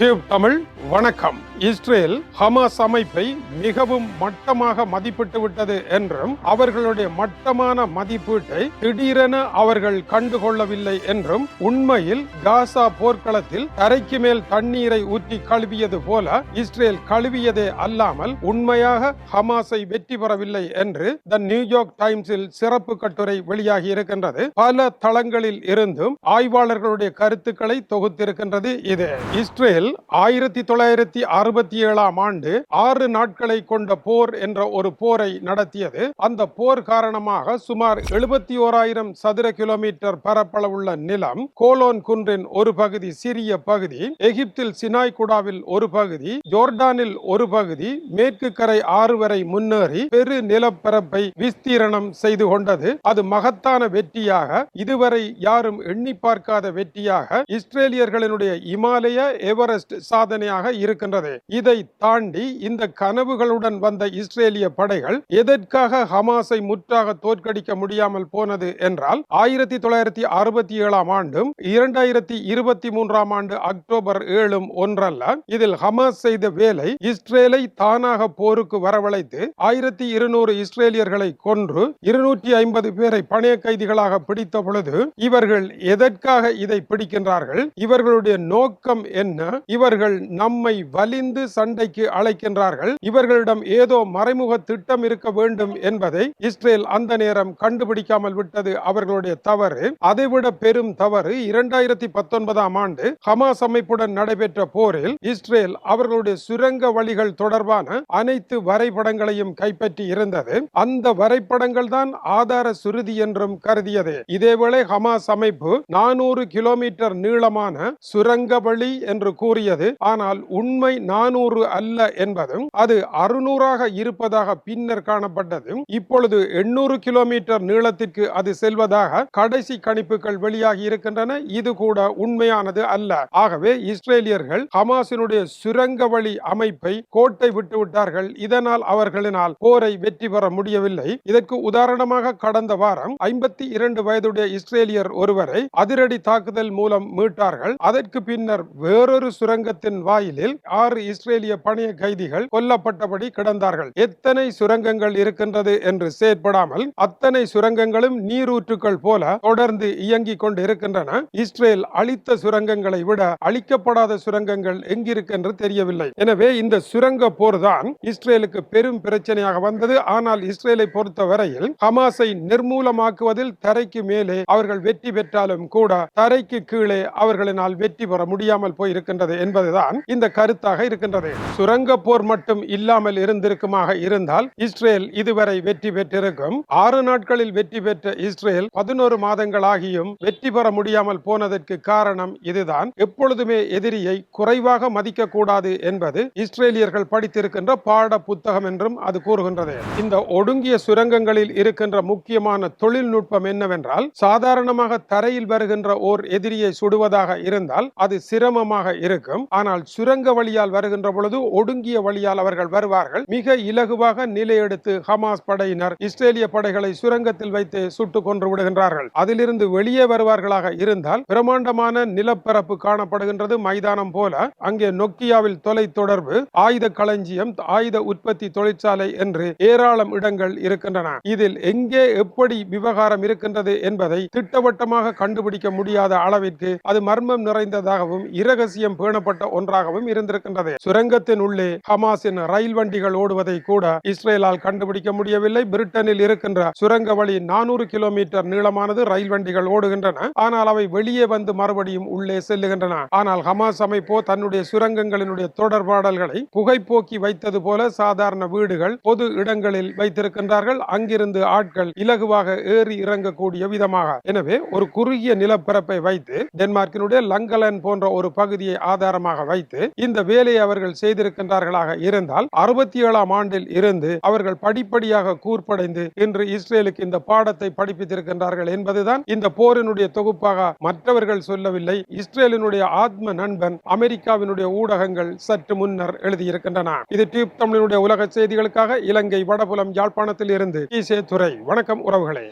Tube Tamil வணக்கம். Israel Hamas அமைப்பை மிகவும் மட்டமாக மதிப்பிட்டு விட்டது என்றும் அவர்களுடைய மட்டமான மதிப்பீட்டை திடீரென அவர்கள் கண்டுகொள்ளவில்லை என்றும் உண்மையில் காசா போர்க்களத்தில் தரைக்கு மேல் தண்ணீரை ஊற்றி கழுவியது போல இஸ்ரேல் கழுவியதே அல்லாமல் உண்மையாக ஹமாஸை வெற்றி பெறவில்லை என்று த நியூயார்க் டைம்ஸில் சிறப்பு கட்டுரை வெளியாகி இருக்கின்றது. பல தளங்களில் இருந்தும் ஆய்வாளர்களுடைய கருத்துக்களை தொகுத்திருக்கின்றது இது. இஸ்ரேல் ஆயிரத்தி தொள்ளாயிரத்தி அறுபத்தி ஏழாம் ஆண்டு ஆறு நாட்களை கொண்ட போர் என்ற ஒரு போரை நடத்தியது. அந்த போர் காரணமாக சுமார் எழுபத்தி ஓராயிரம் சதுர கிலோமீட்டர் பரப்பளவுள்ள நிலம் கோலோன் குன்றின் ஒரு பகுதி சிறிய பகுதி எகிப்தில் சினாய் குடாவில் ஒரு பகுதி ஜோர்டானில் ஒரு பகுதி மேற்கு கரை ஆறு வரை முன்னேறி பெரு நிலப்பரப்பை விஸ்தீரணம் செய்து கொண்டது. அது மகத்தான வெற்றியாக இதுவரை யாரும் எண்ணி பார்க்காத வெற்றியாக இஸ்ரேலியர்களினுடைய இமாலய எவரெஸ்ட் சாதனையாக இருக்கின்றது. இதை தாண்டி இந்த கனவுகளுடன் வந்த இஸ்ரேலிய படைகள் எதற்காக ஹமாஸை முற்றாக தோற்கடிக்க முடியாமல் போனது என்றால் ஆயிரத்தி தொள்ளாயிரத்தி அறுபத்தி ஏழாம் ஆண்டும் இரண்டாயிரத்தி இருபத்தி மூன்றாம் ஆண்டு அக்டோபர் ஏழும் ஒன்றல்ல இதில் ஹமாஸ் செய்த வேலை இஸ்ரேலை தானாக போருக்கு வரவழைத்து ஆயிரத்தி இருநூறு இஸ்ரேலியர்களை கொன்று இருநூற்றி ஐம்பது பேரை பணைய கைதிகளாக பிடித்த பொழுது இவர்கள் எதற்காக இதை பிடிக்கின்றார்கள் இவர்களுடைய நோக்கம் என்ன இவர்கள் நம்மை வலிந்து சண்டைக்கு அழைக்கின்றார்கள். இவர்களிடம் ஏதோ மறைமுக திட்டம் இருக்க வேண்டும் என்பதை இஸ்ரேல் அந்த நேரம் கண்டுபிடிக்காமல் விட்டது அவர்களுடைய தவறு. அதைவிட பெரும் தவறு இரண்டாயிரத்தி பத்தொன்பதாம் ஆண்டு ஹமாஸ் அமைப்புடன் நடைபெற்ற போரில் இஸ்ரேல் அவர்களுடைய சுரங்க வழிகள் தொடர்பான அனைத்து வரைபடங்களையும் கைப்பற்றி இருந்தது. அந்த வரைபடங்கள் தான் ஆதார சுருதி என்றும் கருதியது. இதேவேளை ஹமாஸ் அமைப்பு நானூறு கிலோமீட்டர் நீளமான சுரங்க வழி என்று கூறி கூறியது. ஆனால் உண்மை நானூறு அல்ல என்பதும் அது அறுநூறாக இருப்பதாக பின்னர் காணப்பட்டதும் இப்பொழுது எண்ணூறு கிலோமீட்டர் நீளத்திற்கு அது செல்வதாக கடைசி கணிப்புகள் வெளியாகி இருக்கின்றன. இது கூட உண்மையானது அல்ல. ஆகவே இஸ்ரேலியர்கள் ஹமாசினுடைய சுரங்க வழி அமைப்பை கோட்டை விட்டுவிட்டார்கள் இதனால் அவர்களினால் போரை வெற்றி பெற முடியவில்லை. இதற்கு உதாரணமாக கடந்த வாரம் ஐம்பத்தி இரண்டு வயதுடைய இஸ்ரேலியர் ஒருவரை அதிரடி தாக்குதல் மூலம் மீட்டார்கள். அதற்கு பின்னர் வேறொரு சுரங்கத்தின் வாயிலில் ஆறு இஸ்ரேலிய பணிய கைதிகள் கொல்லப்பட்டபடி கிடந்தார்கள். எத்தனை சுரங்கங்கள் இருக்கின்றது என்று செயற்படாமல் அத்தனை சுரங்கங்களும் நீரூற்றுக்கள் போல தொடர்ந்து இயங்கிக் கொண்டு இருக்கின்றன இஸ்ரேல் அழித்த சுரங்கங்களை விட அழிக்கப்படாத சுரங்கங்கள் எங்கிருக்கென்று தெரியவில்லை. எனவே இந்த சுரங்க போர் தான் இஸ்ரேலுக்கு பெரும் பிரச்சனையாக வந்தது. ஆனால் இஸ்ரேலை பொறுத்த வரையில் ஹமாஸை நிர்மூலமாக்குவதில் தரைக்கு மேலே அவர்கள் வெற்றி பெற்றாலும் கூட தரைக்கு கீழே அவர்களினால் வெற்றி பெற முடியாமல் போயிருக்கின்றது. என்பதுதான் இந்த கருத்தாக இருக்கின்றது. சுரங்க போர் மட்டும் இல்லாமல் இருந்திருக்குமாக இருந்தால் இஸ்ரேல் இதுவரை வெற்றி பெற்றிருக்கும். ஆறு நாட்களில் வெற்றி பெற்ற இஸ்ரேல் பதினோரு மாதங்களாகியும் வெற்றி பெற முடியாமல் போனதற்கு காரணம் இதுதான். எப்பொழுதுமே எதிரியை குறைவாக மதிக்க கூடாது என்பது இஸ்ரேலியர்கள் படித்திருக்கின்ற பாட புத்தகம் என்றும் அது கூறுகின்றது. இந்த ஒடுங்கிய சுரங்கங்களில் இருக்கின்ற முக்கியமான தொழில்நுட்பம் என்னவென்றால் சாதாரணமாக தரையில் வருகின்ற ஓர் எதிரியை சுடுவதாக இருந்தால் அது சிரமமாக இருக்கும் இருக்கும். ஆனால் சுரங்க வழியால் வருகின்ற பொழுது ஒடுங்கிய வழியால் அவர்கள் வருவார்கள். மிக இலகுவாக நிலையெடுத்து ஹமாஸ் படையினர் இஸ்ரேலிய படைகளை சுரங்கத்தில் வைத்து சுட்டுக் கொன்று விடுகின்றார்கள். அதிலிருந்து வெளியே வருவார்களாக இருந்தால் பிரமாண்டமான நிலப்பரப்பு காணப்படுகின்றது மைதானம் போல. அங்கே நொக்கியாவில் தொலை தொடர்பு ஆயுத களஞ்சியம் ஆயுத உற்பத்தி தொழிற்சாலை என்று ஏராளம் இடங்கள் இருக்கின்றன. இதில் எங்கே எப்படி விவகாரம் இருக்கின்றது என்பதை திட்டவட்டமாக கண்டுபிடிக்க முடியாத அளவிற்கு அது மர்மம் நிறைந்ததாகவும் இரகசியம் பேணப்பட்ட ஒன்றாகவும் இருந்திருக்கின்றது. சுரங்கத்தின் உள்ளே ஹமாஸின் ரயில் வண்டிகள் ஓடுவதை கூட இஸ்ரேலால் கண்டுபிடிக்க முடியவில்லை. பிரிட்டனில் இருக்கின்ற சுரங்க வழி நானூறு கிலோமீட்டர் நீளமானது ரயில் வண்டிகள் ஓடுகின்றன. ஆனால் அவை வெளியே வந்து மறுபடியும் உள்ளே செல்லுகின்றன. ஆனால் ஹமாஸ் அமைப்போ தன்னுடைய சுரங்கங்களினுடைய தொடர்பாடல்களை புகைப்போக்கி வைத்தது போல சாதாரண வீடுகள் பொது இடங்களில் வைத்திருக்கின்றார்கள். அங்கிருந்து ஆட்கள் இலகுவாக ஏறி இறங்கக்கூடிய விதமாக. எனவே ஒரு குறுகிய நிலப்பரப்பை வைத்து டென்மார்க்கினுடைய லங்கலன் போன்ற ஒரு பகுதியை ஆதாரமாக வைத்து இந்த வேலையை அவர்கள் செய்திருக்கின்றார்களாக இருந்தால் அறுபத்தி ஏழாம் ஆண்டில் இருந்து அவர்கள் படிப்படியாக கூர்ப்படைந்து இன்று இஸ்ரேலுக்கு இந்த பாடத்தை படிப்பித்திருக்கின்றார்கள் என்பதுதான் இந்த போரினுடைய தொகுப்பாக மற்றவர்கள் சொல்லவில்லை. இஸ்ரேலினுடைய ஆத்ம நண்பன் அமெரிக்காவினுடைய ஊடகங்கள் சற்று முன்னர் எழுதியிருக்கின்றன. இது டியூப் தமிழினுடைய உலக செய்திகளுக்காக இலங்கை வடபுலம் யாழ்ப்பாணத்தில் இருந்து ஈசே துறை வணக்கம் உறவுகளே.